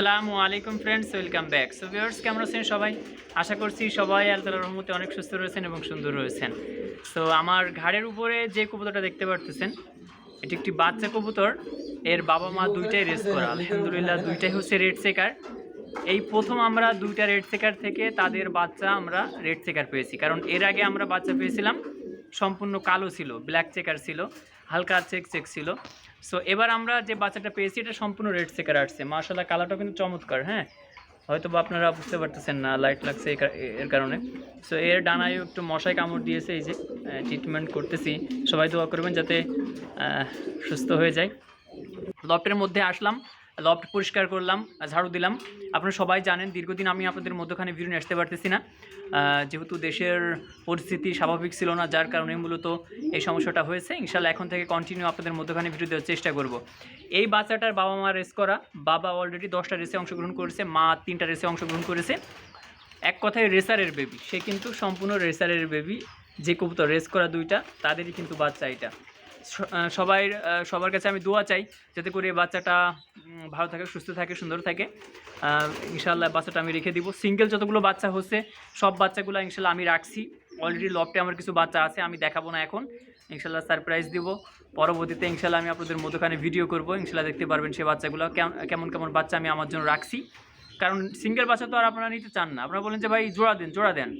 আসসালামু আলাইকুম friends welcome back so viewers কেমন আছেন সবাই? আশা করছি সবাই আল্লাহর রহমতে অনেক সুস্থ রয়েছেন এবং সুন্দর রয়েছেন। সো আমার ঘাড়ের উপরে যে কবুতরটা দেখতে পারতেছেন, এটি একটি বাচ্চা কবুতর। এর বাবা মা দুইটাই রেস করা, আলহামদুলিল্লাহ দুইটাই হচ্ছে রেড সেকার এই প্রথম আমরা দুইটা রেড সেকার থেকে তাদের বাচ্চা আমরা রেড সেকার পেয়েছি। কারণ এর আগে আমরা বাচ্চা পেয়েছিলাম, সম্পূর্ণ কালো ছিল ব্ল্যাক চেকার ছিল, হালকা চেক চেক ছিল। সো এবার আমরা যে বাচ্চাটা পেয়েছি, এটা সম্পূর্ণ রেড সেকার আসছে মার্শাল্লাহ কালারটাও কিন্তু চমৎকার হ্যাঁ? হয়তো বা আপনারা বুঝতে পারতেছেন না লাইট লাগছে এর কারণে। সো এর ডানায়ও একটু মশায় কামড় দিয়েছে, এই যে ট্রিটমেন্ট করতেছি। সবাই দোয়া করবেন যাতে সুস্থ হয়ে যায়। লফটের মধ্যে আসলাম। লফট পরিষ্কার করলাম, ঝাড়ু দিলাম। আপনারা সবাই জানেন, দীর্ঘদিন আমি আপনাদের মধ্যখানে ভিডিও আসতে পারতেছি না। যেহেতু দেশের পরিস্থিতি স্বাভাবিক ছিল না, যার কারণে মূলত এই সমস্যাটা হয়েছে। ইনশাল্লাহ এখন থেকে কন্টিনিউ আপনাদের মধ্যখানে ভিডিও দেওয়ার চেষ্টা করব। এই বাচ্চাটার বাবা মা রেস করা, বাবা অলরেডি দশটা রেসে অংশগ্রহণ করেছে, মা তিনটা রেসে অংশগ্রহণ করেছে। এক কথায় রেসারের বেবি সে কিন্তু সম্পূর্ণ রেসারের বেবি যে কবুতর রেস করা দুইটা, তাদেরই কিন্তু বাচ্চা এটা। সবাই সবার কাছে আমি দোয়া চাই যাতে করে বাচ্চাটা ভালো থাকে, সুস্থ থাকে, সুন্দর থাকে। ইনশাল্লাহ বাচ্চাটা আমি রেখে দিব। সিঙ্গেল যতগুলো বাচ্চা হচ্ছে, সব বাচ্চাগুলো ইনশাল্লাহ আমি রাখছি। অলরেডি লফটে আমার কিছু বাচ্চা আছে, আমি দেখাবো না এখন। ইনশাল্লাহ সারপ্রাইজ দিব। পরবর্তীতে ইনশাল্লাহ আমি আপনাদের মধ্যখানে ভিডিও করব। ইনশাল্লাহ দেখতে পারবেন সেই বাচ্চাগুলো কেম- কেমন কেমন বাচ্চা আমি আমার জন্য রাখছি। কারণ সিঙ্গেল বাচ্চা তো আর আপনারা নিতে চান না। আপনারা বলেন যে, ভাই, জোড়া দেন জোড়া দেন।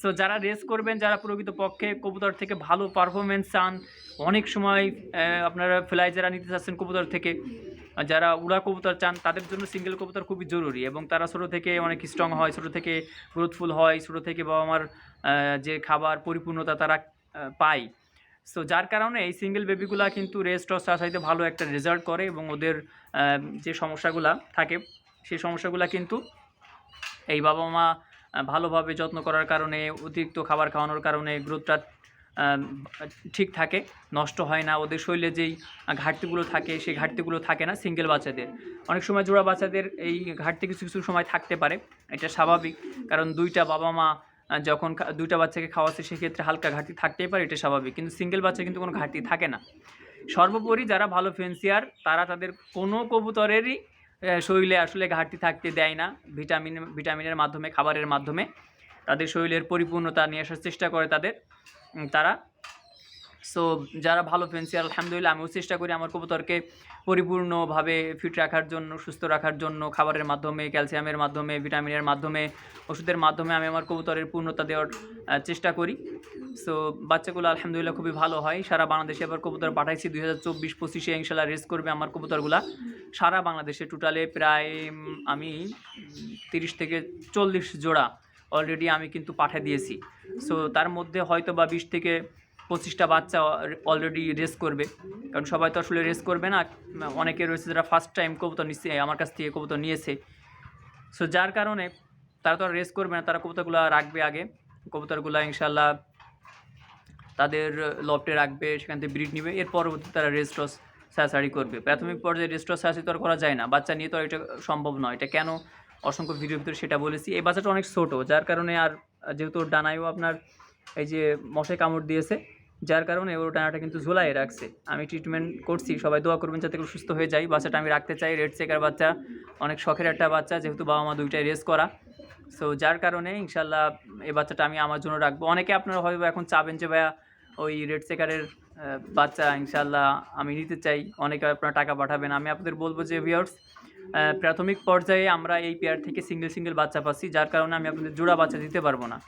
সো যারা রেস করবেন, যারা প্রকৃত পক্ষে কবুতর থেকে ভালো পারফরমেন্স চান, অনেক সময় আপনারা ফ্লাই যারা নিতে চাচ্ছেন কবুতর থেকে যারা উড়া কবুতর চান, তাদের জন্য সিঙ্গেল কবুতর খুবই জরুরি এবং তারা ছোটো থেকে অনেক স্ট্রং হয়, ছোটো থেকে গ্রোথফুল হয়, ছোটো থেকে বাবা মার যে খাবার পরিপূর্ণতা তারা পায়। সো যার কারণে এই সিঙ্গেল বেবিগুলা কিন্তু রেস্ট টস চাইতে ভালো একটা রেজাল্ট করে এবং ওদের যে সমস্যাগুলা থাকে সেই সমস্যাগুলো কিন্তু এই বাবা মা ভালোভাবে যত্ন করার কারণে, অতিরিক্ত খাবার খাওয়ানোর কারণে গ্রোথটা ঠিক থাকে, নষ্ট হয় না। ওদের শরীরে যেই ঘাটতিগুলো থাকে, সেই ঘাটতিগুলো থাকে না সিঙ্গেল বাচ্চাদের। অনেক সময় জোড়া বাচ্চাদের এই ঘাটতি কিছু কিছু সময় থাকতে পারে, এটা স্বাভাবিক। কারণ দুইটা বাবা মা যখন দুইটা বাচ্চাকে খাওয়াচ্ছে, সেক্ষেত্রে হালকা ঘাটতি থাকতেই পারে, এটা স্বাভাবিক। কিন্তু সিঙ্গেল বাচ্চা কিন্তু কোনো ঘাটতি থাকে না। সর্বোপরি যারা ভালো ফেন্সিয়ার তারা তাদের কোনো কবুতরেরই শরীরে আসলে ঘাটতি থাকতে দেয় না, ভিটামিন, ভিটামিনের মাধ্যমে, খাবারের মাধ্যমে। তাদের শরীরের পরিপূর্ণতা নিয়ে আসার চেষ্টা করে তাদের তারা। সো যারা ভালো ফেন্সিয়ার আলহামদুলিল্লাহ, আমিও চেষ্টা করি আমার কবুতরকে পরিপূর্ণভাবে ফিট রাখার জন্য, সুস্থ রাখার জন্য, খাবারের মাধ্যমে, ক্যালসিয়ামের মাধ্যমে, ভিটামিনের মাধ্যমে, ওষুধের মাধ্যমে আমি আমার কবুতরের পূর্ণতা দেওয়ার চেষ্টা করি। সো বাচ্চাগুলো আলহামদুলিল্লাহ খুবই ভালো হয়। সারা বাংলাদেশে আবার কবুতর পাঠাইছি, দুই হাজার চব্বিশ পঁচিশে ইনশাল্লাহ রেস করবে আমার কবুতরগুলা। সারা বাংলাদেশে টোটালে প্রায় আমি তিরিশ থেকে চল্লিশ জোড়া অলরেডি আমি কিন্তু পাঠিয়ে দিয়েছি। সো তার মধ্যে হয়তো বা বিশ থেকে পঁচিশটা বাচ্চা অলরেডি রেস করবে। কারণ সবাই তো আসলে রেস করবে না। অনেকে রয়েছে যারা ফার্স্ট টাইম কবুতর নিচ্ছে আমার কাছ থেকে কবুতর নিয়েছে। সো যার কারণে তারা তো আর রেস করবে না, তারা কবুতরগুলো রাখবে আগে। কবুতরগুলো ইনশাল্লাহ তাদের লফটে রাখবে, সেখান থেকে ব্রিড নিবে। এর পরবর্তীতে তারা রেস রেস্টস সাহায্যারি করবে। প্রাথমিক পর্যায়ে রেস্টস সাহায্যি তো আর করা যায় না। বাচ্চা নিয়ে তো আর এটা সম্ভব নয়। এটা কেন অসংখ্য ভিডিওর ভিতরে সেটা বলেছি। এই বাচ্চাটা অনেক ছোটো, যার কারণে আর যেহেতু ডানায়ও আপনার এই যে মশায় কামড় দিয়েছে যার কারণে ওর টানাটা কিন্তু ঝোলাই রাখছে। আমি ট্রিটমেন্ট করছি, সবাই দোয়া করবেন যাতে করে সুস্থ হয়ে যায়। বাচ্চাটা আমি রাখতে চাই রেড চেকার বাচ্চা, অনেক শখের একটা বাচ্চা, যেহেতু বাবা মা দুইটাই রেস করা। সো যার কারণে ইনশাল্লাহ এই বাচ্চাটা আমি আমার জন্য রাখব। অনেকে আপনারা হয়তো এখন চাবেন যে, ভাইয়া, ওই রেড চেকারের বাচ্চা ইনশাল্লাহ আমি নিতে চাই। অনেকে আপনারা টাকা পাঠাবেন। আমি আপনাদের বলব যে ভিউয়ার্স প্রাথমিক পর্যায়ে আমরা এই পেয়ার থেকে সিঙ্গেল সিঙ্গেল বাচ্চা পাচ্ছি, যার কারণে আমি আপনাদের জোড়া বাচ্চা দিতে পারব না।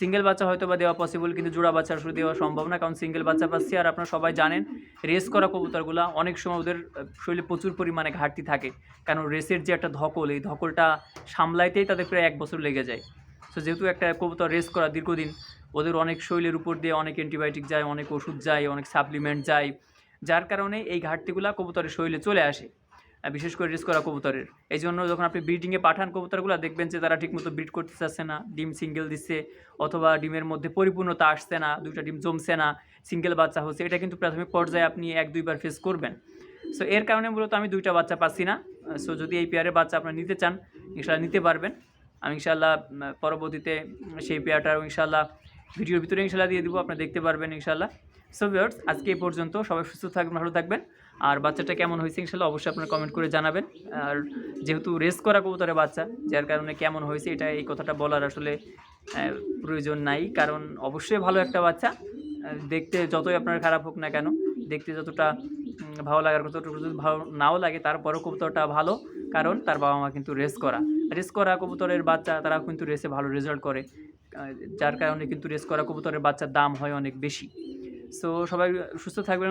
সিঙ্গেল বাচ্চা হয়তো বা দেওয়া পসিবল কিন্তু জোড়া বাচ্চা আসলে দেওয়া সম্ভব না, কারণ সিঙ্গেল বাচ্চা পাচ্ছি আর আপনারা সবাই জানেন রেস করা কবুতরগুলো অনেক সময় ওদের শরীরে প্রচুর পরিমাণে ঘাটতি থাকে। কারণ রেসের যে একটা ধকল, এই ধকলটা সামলাইতেই তাদের প্রায় এক বছর লেগে যায়। সো যেহেতু একটা কবুতর রেস করা দীর্ঘদিন, ওদের অনেক শরীরের উপর দিয়ে অনেক অ্যান্টিবায়োটিক যায়, অনেক ওষুধ যায়, অনেক সাপ্লিমেন্ট যায়। যার কারণে এই ঘাটতিগুলো কবুতরের শরীরে চলে আসে। বিশেষ করে রেস করা কবুতরের। এই জন্য যখন আপনি ব্রিডিংয়ে পাঠান কবুতরগুলো, দেখবেন যে তারা ঠিকমতো ব্রিড করতে চাচ্ছে না। ডিম সিঙ্গেল দিচ্ছে অথবা ডিমের মধ্যে পরিপূর্ণতা আসছে না, দুইটা ডিম জমছে না সিঙ্গেল বাচ্চা হচ্ছে, এটা কিন্তু প্রাথমিক পর্যায়ে আপনি এক, দুইবার ফেস করবেন। সো এর কারণে মূলত আমি দুইটা বাচ্চা পাচ্ছি না। সো যদি এই পেয়ারের বাচ্চা আপনারা নিতে চান ইনশাল্লাহ নিতে পারবেন। আমি ইনশাল্লাহ পরবর্তীতে সেই পেয়ারটাও ইনশাল্লাহ ভিডিওর ভিতরে ইনশাল্লাহ দিয়ে দেবো, আপনারা দেখতে পারবেন ইনশাল্লাহ সো ভিউয়ার্স আজকে এই পর্যন্ত সবাই সুস্থ থাকবেন, ভালো থাকবেন। আর বাচ্চাটা কেমন হয়েছে ইনশাল্লাহ অবশ্যই আপনারা কমেন্ট করে জানাবেন। আর যেহেতু রেস করা কবুতরের বাচ্চা, যার কারণে কেমন হয়েছে এটা এই কথাটা বলার আসলে প্রয়োজন নাই। কারণ অবশ্যই ভালো একটা বাচ্চা। দেখতে যতই আপনার খারাপ হোক না কেন, দেখতে যতটা ভালো লাগার কথা যদি ভালো নাও লাগে, তারপরও কবুতরটা ভালো। কারণ তার বাবা মা কিন্তু রেস করা। রেস করা কবুতরের বাচ্চা, তারা কিন্তু রেসে ভালো রেজাল্ট করে। যার কারণে কিন্তু রেস করা কবুতরের বাচ্চার দাম হয় অনেক বেশি। সো সবাই সুস্থ থাকবেন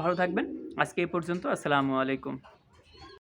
ভালো থাকবেন। আজকে এই পর্যন্ত আসসালামু আলাইকুম।